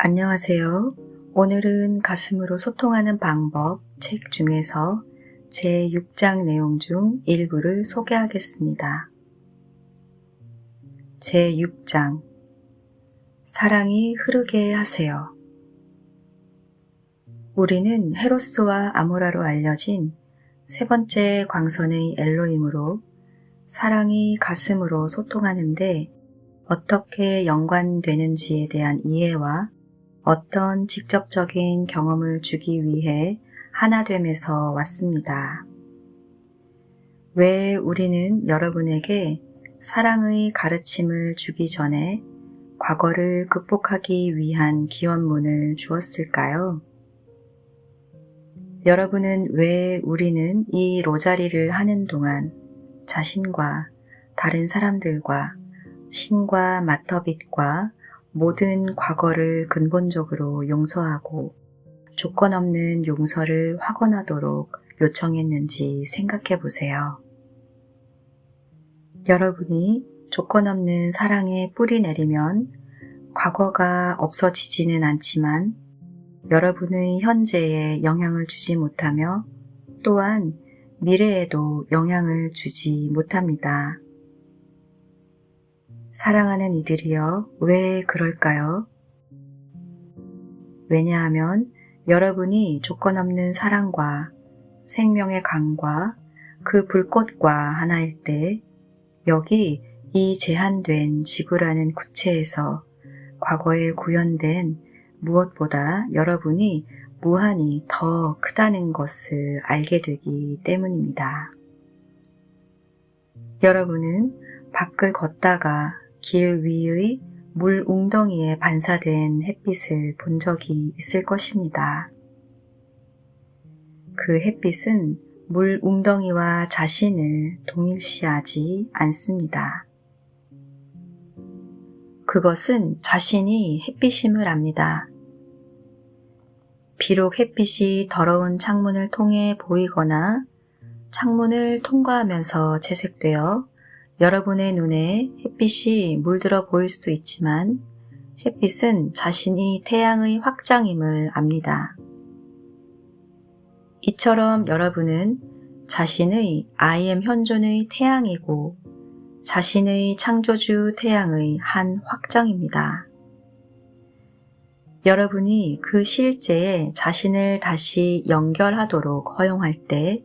안녕하세요. 오늘은 가슴으로 소통하는 방법 책 중에서 제 6장 내용 중 일부를 소개하겠습니다. 제 6장 사랑이 흐르게 하세요. 우리는 헤로스와 아모라로 알려진 세 번째 광선의 엘로임으로 사랑이 가슴으로 소통하는데 어떻게 연관되는지에 대한 이해와 어떤 직접적인 경험을 주기 위해 하나됨에서 왔습니다. 왜 우리는 여러분에게 사랑의 가르침을 주기 전에 과거를 극복하기 위한 기원문을 주었을까요? 여러분은 왜 우리는 이 로자리를 하는 동안 자신과 다른 사람들과 신과 마터빛과 모든 과거를 근본적으로 용서하고 조건 없는 용서를 확언하도록 요청했는지 생각해 보세요. 여러분이 조건 없는 사랑에 뿌리 내리면 과거가 없어지지는 않지만 여러분의 현재에 영향을 주지 못하며 또한 미래에도 영향을 주지 못합니다. 사랑하는 이들이여 왜 그럴까요? 왜냐하면 여러분이 조건 없는 사랑과 생명의 강과 그 불꽃과 하나일 때 여기 이 제한된 지구라는 구체에서 과거에 구현된 무엇보다 여러분이 무한히 더 크다는 것을 알게 되기 때문입니다. 여러분은 밖을 걷다가 길 위의 물 웅덩이에 반사된 햇빛을 본 적이 있을 것입니다. 그 햇빛은 물 웅덩이와 자신을 동일시하지 않습니다. 그것은 자신이 햇빛임을 압니다. 비록 햇빛이 더러운 창문을 통해 보이거나 창문을 통과하면서 채색되어 여러분의 눈에 햇빛이 물들어 보일 수도 있지만 햇빛은 자신이 태양의 확장임을 압니다. 이처럼 여러분은 자신의 I am 현존의 태양이고 자신의 창조주 태양의 한 확장입니다. 여러분이 그 실제에 자신을 다시 연결하도록 허용할 때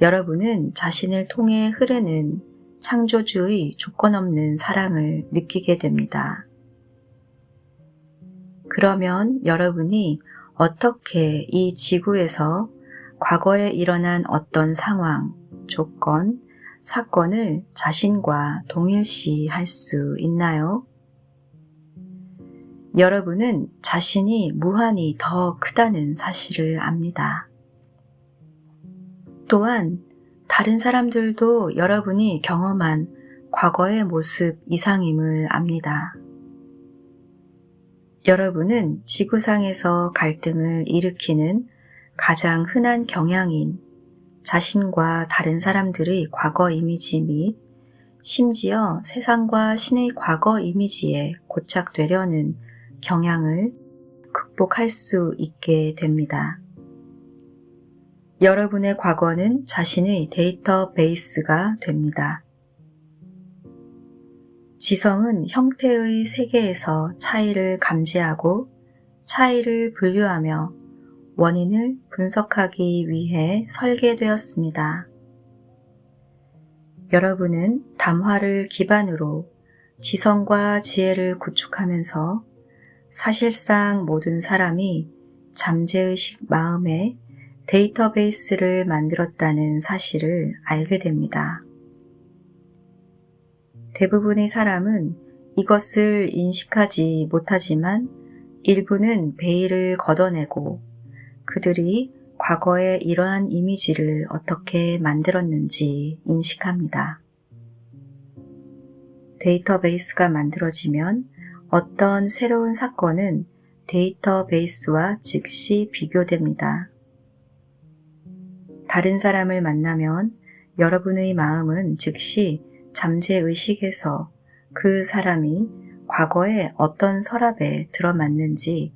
여러분은 자신을 통해 흐르는 창조주의 조건 없는 사랑을 느끼게 됩니다. 그러면 여러분이 어떻게 이 지구에서 과거에 일어난 어떤 상황, 조건, 사건을 자신과 동일시 할 수 있나요? 여러분은 자신이 무한히 더 크다는 사실을 압니다. 또한 다른 사람들도 여러분이 경험한 과거의 모습 이상임을 압니다. 여러분은 지구상에서 갈등을 일으키는 가장 흔한 경향인 자신과 다른 사람들의 과거 이미지 및 심지어 세상과 신의 과거 이미지에 고착되려는 경향을 극복할 수 있게 됩니다. 여러분의 과거는 자신의 데이터베이스가 됩니다. 지성은 형태의 세계에서 차이를 감지하고 차이를 분류하며 원인을 분석하기 위해 설계되었습니다. 여러분은 담화를 기반으로 지성과 지혜를 구축하면서 사실상 모든 사람이 잠재의식 마음에 데이터베이스를 만들었다는 사실을 알게 됩니다. 대부분의 사람은 이것을 인식하지 못하지만 일부는 베일을 걷어내고 그들이 과거에 이러한 이미지를 어떻게 만들었는지 인식합니다. 데이터베이스가 만들어지면 어떤 새로운 사건은 데이터베이스와 즉시 비교됩니다. 다른 사람을 만나면 여러분의 마음은 즉시 잠재의식에서 그 사람이 과거에 어떤 서랍에 들어맞는지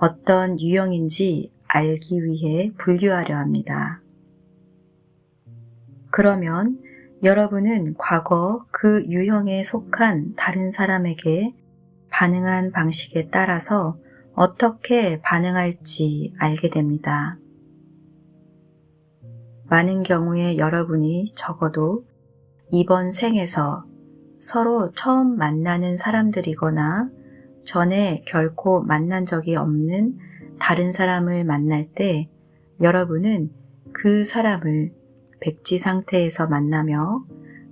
어떤 유형인지 알기 위해 분류하려 합니다. 그러면 여러분은 과거 그 유형에 속한 다른 사람에게 반응한 방식에 따라서 어떻게 반응할지 알게 됩니다. 많은 경우에 여러분이 적어도 이번 생에서 서로 처음 만나는 사람들이거나 전에 결코 만난 적이 없는 다른 사람을 만날 때 여러분은 그 사람을 백지 상태에서 만나며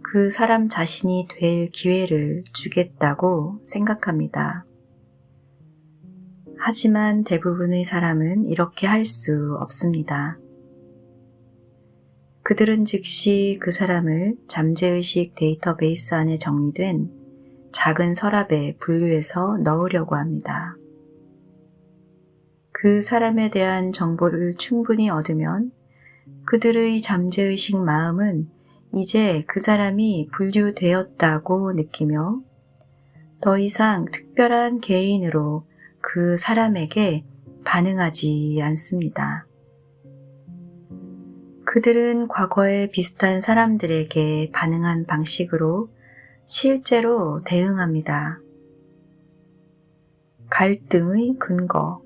그 사람 자신이 될 기회를 주겠다고 생각합니다. 하지만 대부분의 사람은 이렇게 할 수 없습니다. 그들은 즉시 그 사람을 잠재의식 데이터베이스 안에 정리된 작은 서랍에 분류해서 넣으려고 합니다. 그 사람에 대한 정보를 충분히 얻으면 그들의 잠재의식 마음은 이제 그 사람이 분류되었다고 느끼며 더 이상 특별한 개인으로 그 사람에게 반응하지 않습니다. 그들은 과거에 비슷한 사람들에게 반응한 방식으로 실제로 대응합니다. 갈등의 근거.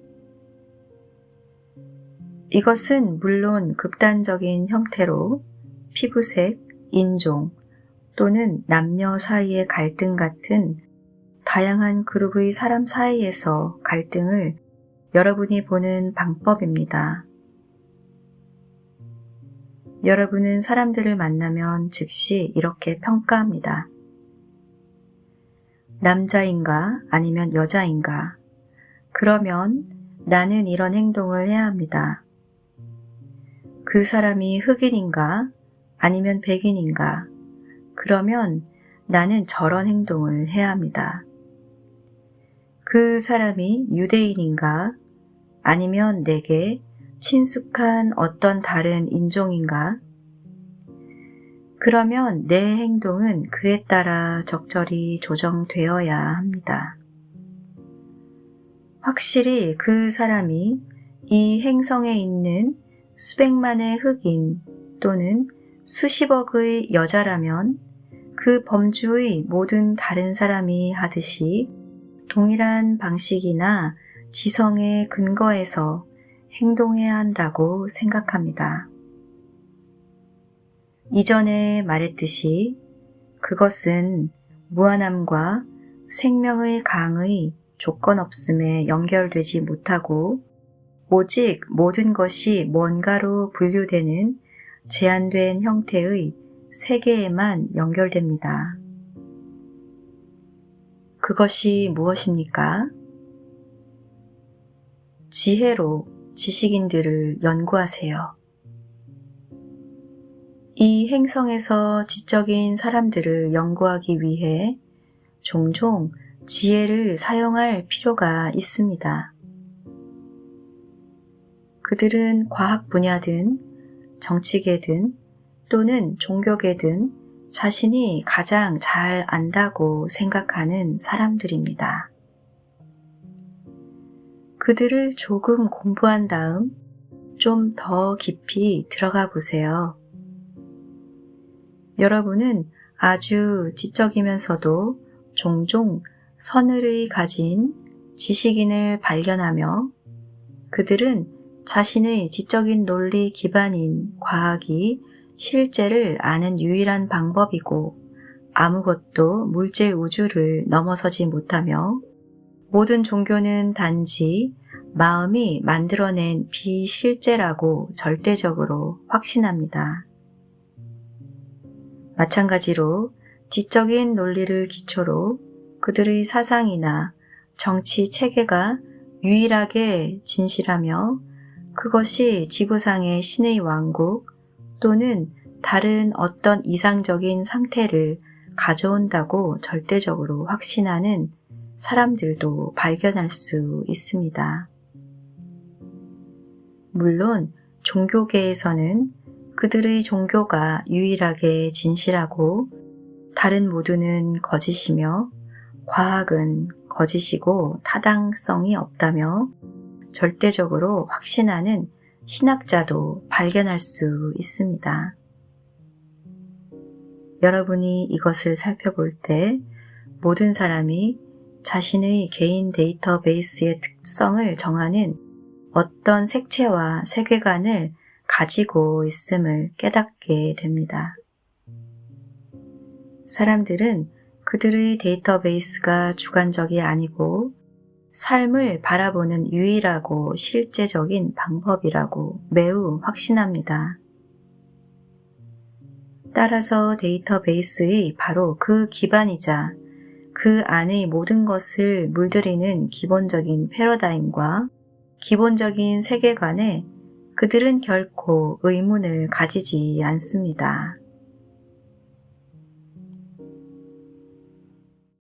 이것은 물론 극단적인 형태로 피부색, 인종 또는 남녀 사이의 갈등 같은 다양한 그룹의 사람 사이에서 갈등을 여러분이 보는 방법입니다. 여러분은 사람들을 만나면 즉시 이렇게 평가합니다. 남자인가 아니면 여자인가? 그러면 나는 이런 행동을 해야 합니다. 그 사람이 흑인인가 아니면 백인인가? 그러면 나는 저런 행동을 해야 합니다. 그 사람이 유대인인가 아니면 내게 친숙한 어떤 다른 인종인가? 그러면 내 행동은 그에 따라 적절히 조정되어야 합니다. 확실히 그 사람이 이 행성에 있는 수백만의 흑인 또는 수십억의 여자라면 그 범주의 모든 다른 사람이 하듯이 동일한 방식이나 지성의 근거에서 행동해야 한다고 생각합니다. 이전에 말했듯이 그것은 무한함과 생명의 강의 조건 없음에 연결되지 못하고 오직 모든 것이 뭔가로 분류되는 제한된 형태의 세계에만 연결됩니다. 그것이 무엇입니까? 지혜로 지식인들을 연구하세요. 이 행성에서 지적인 사람들을 연구하기 위해 종종 지혜를 사용할 필요가 있습니다. 그들은 과학 분야든 정치계든 또는 종교계든 자신이 가장 잘 안다고 생각하는 사람들입니다. 그들을 조금 공부한 다음 좀 더 깊이 들어가 보세요. 여러분은 아주 지적이면서도 종종 서늘의 가진 지식인을 발견하며 그들은 자신의 지적인 논리 기반인 과학이 실제를 아는 유일한 방법이고 아무것도 물질 우주를 넘어서지 못하며 모든 종교는 단지 마음이 만들어낸 비실제라고 절대적으로 확신합니다. 마찬가지로 지적인 논리를 기초로 그들의 사상이나 정치 체계가 유일하게 진실하며 그것이 지구상의 신의 왕국 또는 다른 어떤 이상적인 상태를 가져온다고 절대적으로 확신하는 사람들도 발견할 수 있습니다. 물론 종교계에서는 그들의 종교가 유일하게 진실하고 다른 모두는 거짓이며 과학은 거짓이고 타당성이 없다며 절대적으로 확신하는 신학자도 발견할 수 있습니다. 여러분이 이것을 살펴볼 때 모든 사람이 자신의 개인 데이터베이스의 특성을 정하는 어떤 색채와 세계관을 가지고 있음을 깨닫게 됩니다. 사람들은 그들의 데이터베이스가 주관적이 아니고 삶을 바라보는 유일하고 실제적인 방법이라고 매우 확신합니다. 따라서 데이터베이스의 바로 그 기반이자 그 안의 모든 것을 물들이는 기본적인 패러다임과 기본적인 세계관에 그들은 결코 의문을 가지지 않습니다.